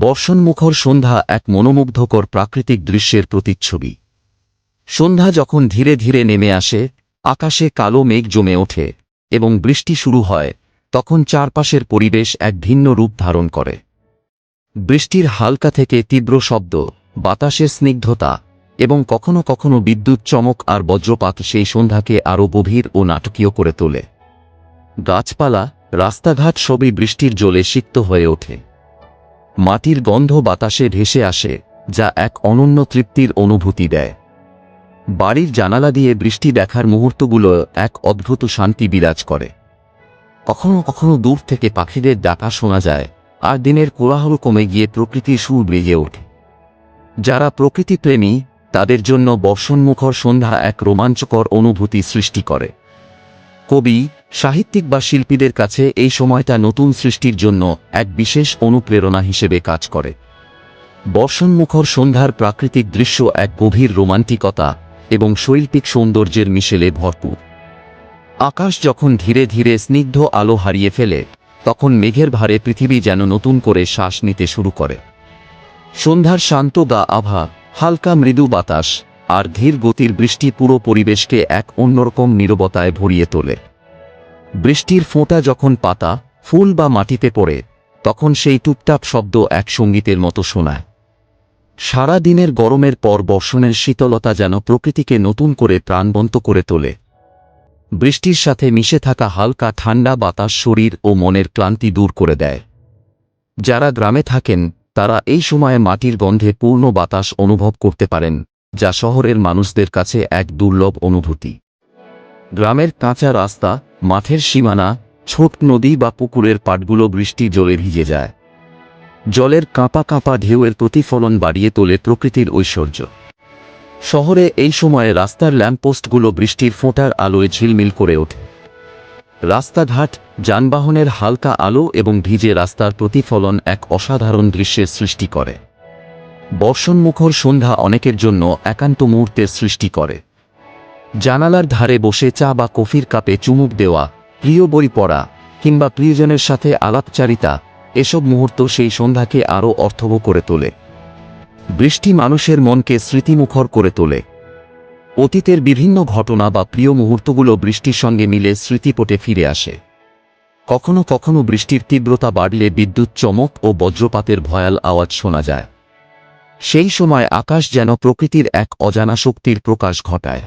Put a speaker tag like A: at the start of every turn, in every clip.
A: বর্ষণমুখর সন্ধ্যা এক মনোমুগ্ধকর প্রাকৃতিক দৃশ্যের প্রতিচ্ছবি। সন্ধ্যা যখন ধীরে ধীরে নেমে আসে, আকাশে কালো মেঘ জমে ওঠে এবং বৃষ্টি শুরু হয়, তখন চারপাশের পরিবেশ এক ভিন্ন রূপ ধারণ করে। বৃষ্টির হালকা থেকে তীব্র শব্দ, বাতাসের স্নিগ্ধতা এবং কখনো কখনো বিদ্যুৎ চমক আর বজ্রপাত সেই সন্ধ্যাকে আরও গভীর ও নাটকীয় করে তোলে। গাছপালা, রাস্তাঘাট সবই বৃষ্টির জলে সিক্ত হয়ে ওঠে। মাটির গন্ধ বাতাসে ভেসে আসে, যা এক অনন্য তৃপ্তির অনুভূতি দেয়। বাড়ির জানালা দিয়ে বৃষ্টি দেখার মুহূর্তগুলো এক অদ্ভুত শান্তি বিরাজ করে। কখনো কখনো দূর থেকে পাখিদের ডাকা শোনা যায়, আর দিনের কোলাহল কমে গিয়ে প্রকৃতির সুর বেজে ওঠে। যারা প্রকৃতিপ্রেমী, তাদের জন্য বর্ষণমুখর সন্ধ্যা এক রোমাঞ্চকর অনুভূতি সৃষ্টি করে। কবি সাহিত্যিক বা শিল্পীদের কাছে এই সময়টা নতুন সৃষ্টির জন্য এক বিশেষ অনুপ্রেরণা হিসেবে কাজ করে। বর্ষণমুখর সন্ধ্যার প্রাকৃতিক দৃশ্য এক গভীর রোমান্টিকতা এবং শৈল্পিক সৌন্দর্যের মিশেলে ভরপুর। আকাশ যখন ধীরে ধীরে স্নিগ্ধ আলো হারিয়ে ফেলে, তখন মেঘের ভারে পৃথিবী যেন নতুন করে শ্বাস নিতে শুরু করে। সন্ধ্যার শান্ত গা আভা, হালকা মৃদু বাতাস আর ধীর গতির বৃষ্টি পুরো পরিবেশকে এক অন্যরকম নীরবতায় ভরিয়ে তোলে। বৃষ্টির ফোঁটা যখন পাতা, ফুল বা মাটিতে পড়ে, তখন সেই টুপটাপ শব্দ এক সঙ্গীতের মতো শোনায়। সারা দিনের গরমের পর বর্ষণের শীতলতা যেন প্রকৃতিকে নতুন করে প্রাণবন্ত করে তোলে। বৃষ্টির সাথে মিশে থাকা হালকা ঠান্ডা বাতাস শরীর ও মনের ক্লান্তি দূর করে দেয়। যারা গ্রামে থাকেন, তারা এই সময়ে মাটির গন্ধে পূর্ণ বাতাস অনুভব করতে পারেন, যা শহরের মানুষদের কাছে এক দুর্লভ অনুভূতি। গ্রামের কাঁচা রাস্তা, মাঠের সীমানা, ছোট নদী বা পুকুরের পাটগুলো বৃষ্টি জলে ভিজে যায়। জলের কাঁপা কাঁপা ঢেউয়ের প্রতিফলন বাড়িয়ে তোলে প্রকৃতির ঐশ্বর্য। শহরে এই সময়ে রাস্তার ল্যাম্পপোস্টগুলো বৃষ্টির ফোঁটার আলোয় ঝিলমিল করে ওঠে। রাস্তাঘাট, যানবাহনের হালকা আলো এবং ভিজে রাস্তার প্রতিফলন এক অসাধারণ দৃশ্যের সৃষ্টি করে। বর্ষণমুখর সন্ধ্যা অনেকের জন্য একান্ত মুহূর্তের সৃষ্টি করে। জানালার ধারে বসে চা বা কফির কাপে চুমুক দেওয়া, প্রিয় বই পড়া, কিংবা প্রিয়জনের সাথে আলাপচারিতা, এসব মুহূর্ত সেই সন্ধ্যাকে আরও অর্থব করে তোলে। বৃষ্টি মানুষের মনকে স্মৃতিমুখর করে তোলে। অতীতের বিভিন্ন ঘটনা বা প্রিয় মুহূর্তগুলো বৃষ্টির সঙ্গে মিলে স্মৃতিপটে ফিরে আসে। কখনো কখনো বৃষ্টির তীব্রতা বাড়লে বিদ্যুৎ চমক ও বজ্রপাতের ভয়াল আওয়াজ শোনা যায়। সেই সময় আকাশ যেন প্রকৃতির এক অজানা শক্তির প্রকাশ ঘটায়।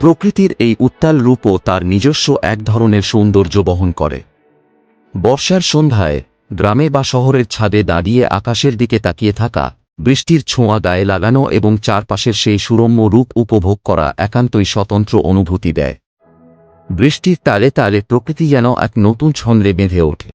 A: প্রকৃতির এই উত্তাল রূপও তার নিজস্ব এক ধরনের সৌন্দর্য বহন করে। বর্ষার সন্ধ্যায় গ্রামে বা শহরের ছাদে দাঁড়িয়ে আকাশের দিকে তাকিয়ে থাকা, বৃষ্টির ছোঁয়া গায়ে লাগানো এবং চারপাশের সেই সুরম্য রূপ উপভোগ করা একান্তই স্বতন্ত্র অনুভূতি দেয়। বৃষ্টির তালে তালে প্রকৃতি যেন এক নতুন ছন্দে বেঁধে ওঠে।